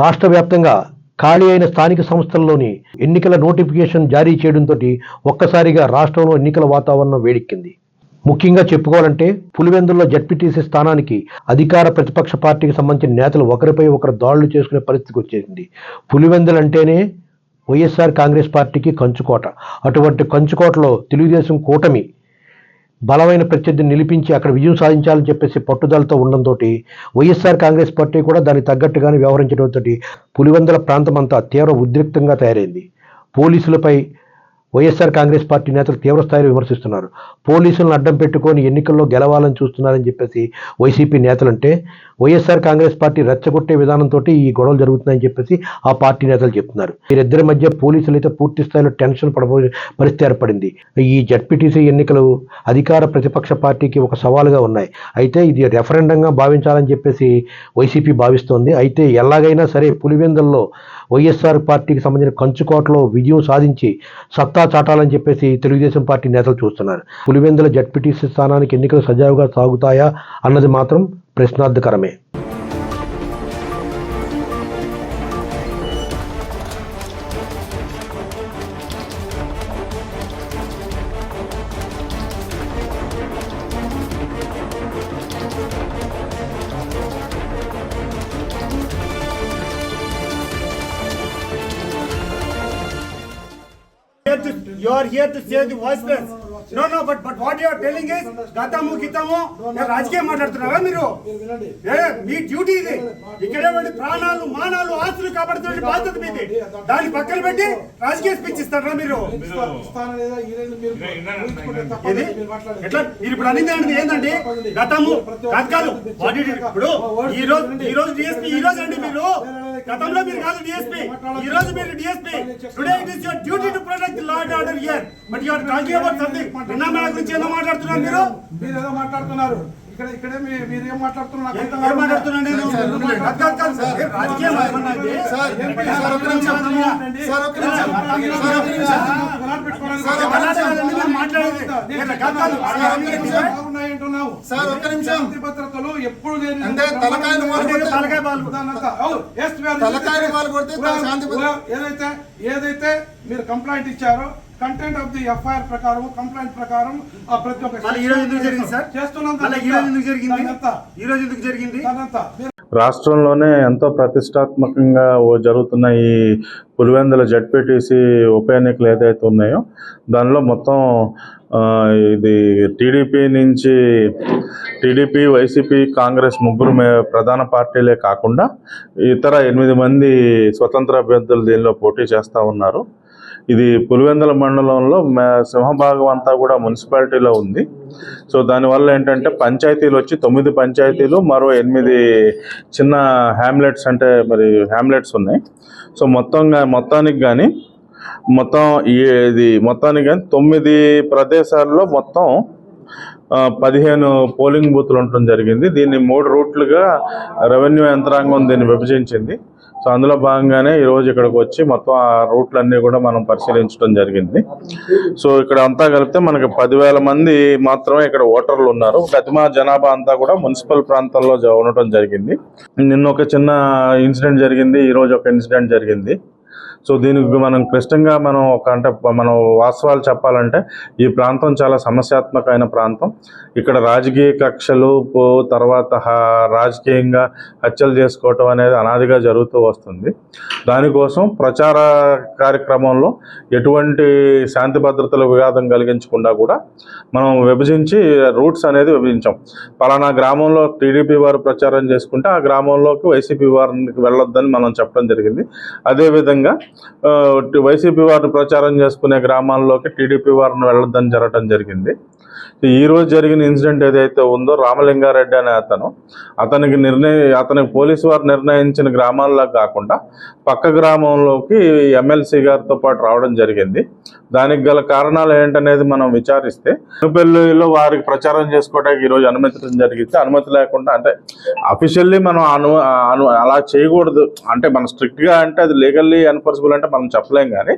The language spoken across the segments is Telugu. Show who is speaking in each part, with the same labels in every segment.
Speaker 1: రాష్ట్ర వ్యాప్తంగా ఖాళీ అయిన స్థానిక సంస్థల్లోని ఎన్నికల నోటిఫికేషన్ జారీ చేయడంతో ఒక్కసారిగా రాష్ట్రంలో ఎన్నికల వాతావరణం వేడెక్కింది. ముఖ్యంగా చెప్పుకోవాలంటే పులివెందుల్లో జడ్పీటీసీ స్థానానికి అధికార ప్రతిపక్ష పార్టీకి సంబంధించిన నేతలు ఒకరిపై ఒకరు దాడులు చేసుకునే పరిస్థితికి వచ్చేసింది. పులివెందులు అంటేనే వైఎస్ఆర్ కాంగ్రెస్ పార్టీకి కంచుకోట. అటువంటి కంచుకోటలో తెలుగుదేశం కూటమి బలమైన ప్రత్యర్థిని నిలిపించి అక్కడ విజయం సాధించాలని చెప్పేసి పట్టుదలతో ఉండడంతో వైఎస్ఆర్ కాంగ్రెస్ పార్టీ కూడా దానికి తగ్గట్టుగానే వ్యవహరించడంతో పులివెందుల ప్రాంతం అంతా తీవ్ర ఉద్రిక్తంగా తయారైంది. పోలీసులపై వైఎస్ఆర్ కాంగ్రెస్ పార్టీ నేతలు తీవ్రస్థాయిలో విమర్శిస్తున్నారు. పోలీసులను అడ్డం పెట్టుకొని ఎన్నికల్లో గెలవాలని చూస్తున్నారని చెప్పేసి వైసీపీ నేతలంటే వైఎస్ఆర్ కాంగ్రెస్ పార్టీ రెచ్చగొట్టే విధానంతో ఈ గొడవలు జరుగుతున్నాయని చెప్పేసి ఆ పార్టీ నేతలు చెప్తున్నారు. వీరిద్దరి మధ్య పోలీసులు అయితే పూర్తి స్థాయిలో టెన్షన్ పడబో పరిస్థితి ఏర్పడింది. ఈ జడ్పీటీసీ ఎన్నికలు అధికార ప్రతిపక్ష పార్టీకి ఒక సవాలుగా ఉన్నాయి. అయితే ఇది రెఫరెండంగా భావించాలని చెప్పేసి వైసీపీ భావిస్తోంది. అయితే ఎలాగైనా సరే పులివెందుల్లో వైఎస్ఆర్ పార్టీకి సంబంధించిన కంచుకోటలో విజయం సాధించి సత్తా చాటాలని చెప్పేసి తెలుగుదేశం పార్టీ నేతలు చూస్తున్నారు. పులివెందుల జడ్పీటీసీ స్థానానికి ఎన్నికలు సజావుగా సాగుతాయా అన్నది మాత్రం ప్రశ్నార్థకరమే.
Speaker 2: Here to, you are here to save the voiceless. No, no, but but what you are telling is గతము గితము రాజకీయం మాట్లాడుతున్నారా మీరు? మీ డ్యూటీ ఇది. ఇక్కడ ప్రాణాలు మానాలు ఆస్తులు కాపాడుతున్న బాధ్యత మీది. దాన్ని పక్కన పెట్టి రాజకీయ స్పీచ్ ఇస్తారా మీరు? ఇది ఎట్లా? మీరు ఇప్పుడు అనేది ఏంటి? ఏంటండి గతము కాదు ఇప్పుడు ఈ రోజు ఈ రోజు ఈ రోజు అండి మీరు. గతంలో మీరు కాదు డిఎస్పీ ఈ రోజు మీరు DSP today it is your duty to protect the law and order here but you are talking about something నిన్న గురించి ఏదో మాట్లాడుతున్నారు మీరు
Speaker 3: మీరు ఏదో మాట్లాడుతున్నారు ఇక్కడ ఇక్కడే మీరు ఏం మాట్లాడుతున్నారు
Speaker 2: ఏం. మాట్లాడుతున్నాను నేను కాదు, కాదు, కాదు, సార్. రాజకీయం
Speaker 3: నిమిషం. నిమిషం. నిమిషం.
Speaker 2: మాట్లాడేది. కాదు, కాదు.
Speaker 3: నిమిషం. భద్రతలు ఎప్పుడు
Speaker 4: అంటే తలకాయలు
Speaker 2: తలకాయ
Speaker 4: తలకాయలు కొడితే
Speaker 3: ఏదైతే ఏదైతే మీరు కంప్లైంట్ ఇచ్చారో కంటెంట్ ఆఫ్ ది ఎఫ్ఐఆర్ ప్రకారం కంప్లైంట్ ప్రకారం ఆ ప్రతి ఒక్క
Speaker 2: మళ్ళీ ఈ రోజు ఎందుకు జరిగింది సార్?
Speaker 3: చేస్తున్నాం.
Speaker 2: ఈ రోజు ఎందుకు జరిగింది. ఈ రోజు ఎందుకు జరిగింది?
Speaker 5: రాష్ట్రంలోనే ఎంతో ప్రతిష్టాత్మకంగా ఓ జరుగుతున్న ఈ పులివెందుల జడ్పీటీసీ ఉప ఎన్నికలు ఏదైతే ఉన్నాయో దానిలో మొత్తం ఇది టీడీపీ నుంచి టీడీపీ వైసీపీ కాంగ్రెస్ ముగ్గురు మే- ప్రధాన పార్టీలే కాకుండా ఇతర ఎనిమిది మంది స్వతంత్ర అభ్యర్థులు దీనిలో పోటీ చేస్తూ ఉన్నారు. ఇది పులివెందుల మండలంలో సింహభాగం అంతా కూడా మున్సిపాలిటీలో ఉంది. సో దానివల్ల ఏంటంటే పంచాయతీలు వచ్చి తొమ్మిది పంచాయతీలు మరో ఎనిమిది చిన్న హ్యామ్లెట్స్ అంటే మరి హ్యామ్లెట్స్ ఉన్నాయి. సో మొత్తంగా మొత్తానికి కానీ మొత్తం ఇది మొత్తానికి కానీ తొమ్మిది ప్రదేశాల్లో మొత్తం పదిహేను పోలింగ్ బూత్లు ఉండటం జరిగింది. దీన్ని మూడు రూట్లుగా రెవెన్యూ యంత్రాంగం దీన్ని విభజించింది. సో అందులో భాగంగానే ఈరోజు ఇక్కడికి వచ్చి మొత్తం ఆ రూట్లన్నీ కూడా మనం పరిశీలించడం జరిగింది. సో ఇక్కడ అంతా కలిపితే మనకి పదివేల మంది మాత్రమే ఇక్కడ ఓటర్లు ఉన్నారు. ప్రతిమా జనాభా అంతా కూడా మున్సిపల్ ప్రాంతాల్లో ఉండటం జరిగింది. నిన్న ఒక చిన్న ఇన్సిడెంట్ జరిగింది. ఈరోజు ఒక ఇన్సిడెంట్ జరిగింది. సో దీనికి మనం క్లిష్టంగా మనం ఒక అంటే మనం వాస్తవాలు చెప్పాలంటే ఈ ప్రాంతం చాలా సమస్యాత్మకమైన ప్రాంతం. ఇక్కడ రాజకీయ కక్షలు తర్వాత రాజకీయంగా హత్యలు చేసుకోవటం అనేది అనాదిగా జరుగుతూ వస్తుంది. దానికోసం ప్రచార కార్యక్రమంలో ఎటువంటి శాంతి భద్రతల విఘాతం కలిగించకుండా కూడా మనం విభజించి రూట్స్ అనేది విభజించాం. పలానా గ్రామంలో టీడీపీ వారు ప్రచారం చేసుకుంటే ఆ గ్రామంలోకి వైసీపీ వారికి వెళ్ళొద్దని మనం చెప్పడం జరిగింది. అదేవిధంగా ఆ, వైసీపీ వారిని ప్రచారం చేసుకునే గ్రామాల్లోకి టీడీపీ వారిని వెళ్ళొద్దని జరగడం జరిగింది. ఈ రోజు జరిగిన ఇన్సిడెంట్ ఏదైతే ఉందో రామలింగారెడ్డి అనే అతను అతనికి నిర్ణయ అతనికి పోలీసు వారు నిర్ణయించిన గ్రామాల్లో కాకుండా పక్క గ్రామంలోకి ఎమ్మెల్సీ గారితో పాటు రావడం జరిగింది. దానికి గల కారణాలు ఏంటనేది మనం విచారిస్తే అనుపల్లిలో వారికి ప్రచారం చేసుకోవడానికి ఈరోజు అనుమతించడం జరిగితే అనుమతి లేకుండా అంటే అఫీషియల్లీ మనం అను అలా చేయకూడదు. అంటే మనం స్ట్రిక్ట్గా అంటే అది లీగల్లీ ఎన్ఫోర్సిబుల్ అంటే మనం చెప్పలేం కానీ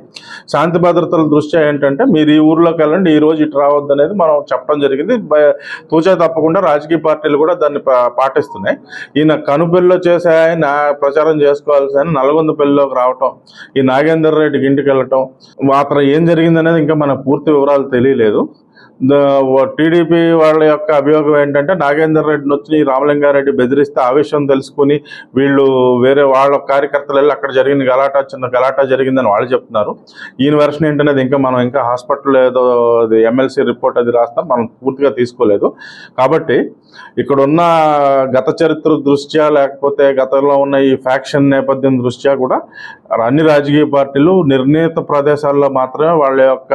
Speaker 5: శాంతి భద్రతల దృష్ట్యా ఏంటంటే మీరు ఈ ఊర్లోకి వెళ్ళండి ఈ రోజు ఇటు రావద్దు అనేది మనం చెప్పడం జరిగింది. బ- తూచా తప్పకుండా రాజకీయ పార్టీలు కూడా దాన్ని పా- పాటిస్తున్నాయి. ఈయన కనుపెల్లిలో చేసే ఆయన ప్రచారం చేసుకోవాల్సిన నల్గొంద పెళ్ళిలోకి రావటం ఈ నాగేందర్ రెడ్డికి ఇంటికి వెళ్ళటం అతను ఏం జరిగిందనేది ఇంకా మనకు పూర్తి వివరాలు తెలియలేదు. టీడీపీ వాళ్ళ యొక్క అభియోగం ఏంటంటే నాగేందర్ రెడ్డిని వచ్చి రామలింగారెడ్డి బెదిరిస్తే ఆ విషయం తెలుసుకుని వీళ్ళు వేరే వాళ్ళ కార్యకర్తలు వెళ్ళి అక్కడ జరిగిన గలాటా చిన్న గలాటా జరిగిందని వాళ్ళు చెప్తున్నారు. ఈయన వెర్షన్ ఏంటనేది ఇంకా మనం ఇంకా హాస్పిటల్ ఏదో ఎమ్మెల్సీ రిపోర్ట్ అది రాస్తాం మనం పూర్తిగా తీసుకోలేదు. కాబట్టి ఇక్కడున్న గత చరిత్ర దృష్ట్యా లేకపోతే గతంలో ఉన్న ఈ ఫ్యాక్షన్ నేపథ్యం దృష్ట్యా కూడా అన్ని రాజకీయ పార్టీలు నిర్ణీత ప్రదేశాల్లో మాత్రమే వాళ్ళ యొక్క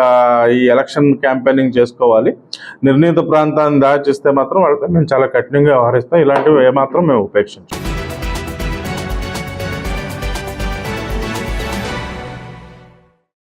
Speaker 5: ఈ ఎలక్షన్ క్యాంపెయినింగ్ చేసుకోవాలి. నిర్ణీత ప్రాంతాన్ని దాచిస్తే మాత్రం వాళ్ళపై మేము చాలా కఠినంగా వ్యవహరిస్తాం. ఇలాంటివి ఏమాత్రం మేము ఉపేక్షించాం